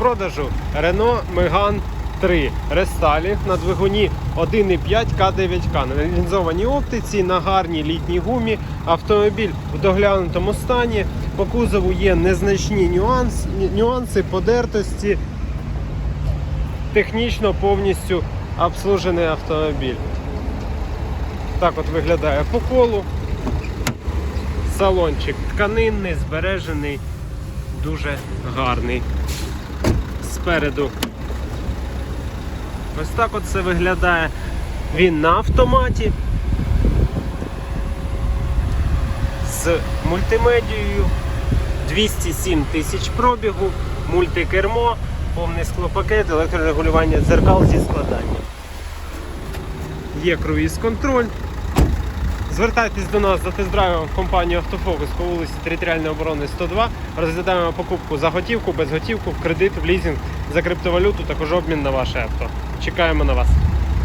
продажу Renault Megane 3 рестайлінг на двигуні 1,5 К9К на лінзованій оптиці на гарній літній гумі. Автомобіль в доглянутому стані. По кузову є незначні нюанс, нюанси подертості. Технічно повністю обслужений автомобіль. Так от виглядає по колу. Салончик тканинний, збережений, дуже гарний. Спереду ось так от це виглядає. Він на автоматі з мультимедією, 207 тисяч пробігу, мультикермо, повний склопакет, електрорегулювання дзеркал зі складанням. Є круїз-контроль. Звертайтесь до нас за тест-драйвом в компанію Автофокус по вулиці Територіальної оборони 102. Розглядаємо покупку за готівку, без готівку, в кредит, в лізинг, за криптовалюту, також обмін на ваше авто. Чекаємо на вас.